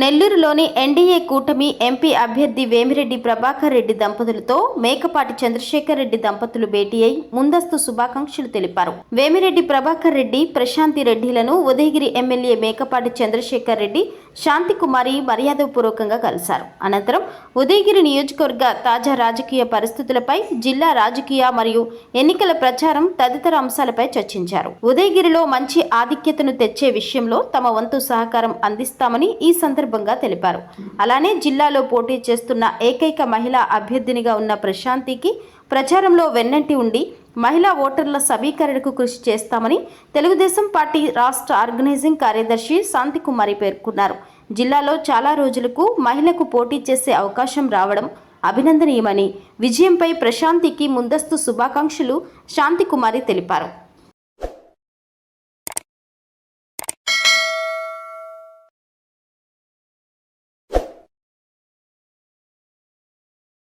నెల్లూరులోని ఎన్డీఏ కూటమి ఎంపీ అభ్యర్థి వేమిరెడ్డి ప్రభాకర్ రెడ్డి దంపతులతో మేకపాటి చంద్రశేఖర్ రెడ్డి దంపతులు భేటీ అయి ముందస్తు శుభాకాంక్షలు తెలిపారు. వేమిరెడ్డి ప్రభాకర్ రెడ్డి ప్రశాంతి రెడ్డిలను ఉదయగిరి ఎమ్మెల్యే మేకపాటి చంద్రశేఖర్ రెడ్డి శాంతి కుమారి మర్యాదపూర్వకంగా కలిశారు. అనంతరం ఉదయగిరి నియోజకవర్గ తాజా రాజకీయ పరిస్థితులపై జిల్లా రాజకీయ మరియు ఎన్నికల ప్రచారం తదితర అంశాలపై చర్చించారు. ఉదయగిరిలో మంచి ఆధిక్యతను తెచ్చే విషయంలో తమ వంతు సహకారం అందిస్తామని ఈ సందర్భంగా సందర్భంగా తెలిపారు. అలానే జిల్లాలో పోటీ చేస్తున్న ఏకైక మహిళా అభ్యర్థినిగా ఉన్న ప్రశాంతికి ప్రచారంలో వెన్నంటి ఉండి మహిళా ఓటర్ల సమీకరణకు కృషి చేస్తామని తెలుగుదేశం పార్టీ రాష్ట్ర ఆర్గనైజింగ్ కార్యదర్శి శాంతికుమారి పేర్కొన్నారు. జిల్లాలో చాలా రోజులకు మహిళకు పోటీ చేసే అవకాశం రావడం అభినందనీయమని విజయంపై ప్రశాంతికి ముందస్తు శుభాకాంక్షలు శాంతికుమారి తెలిపారు.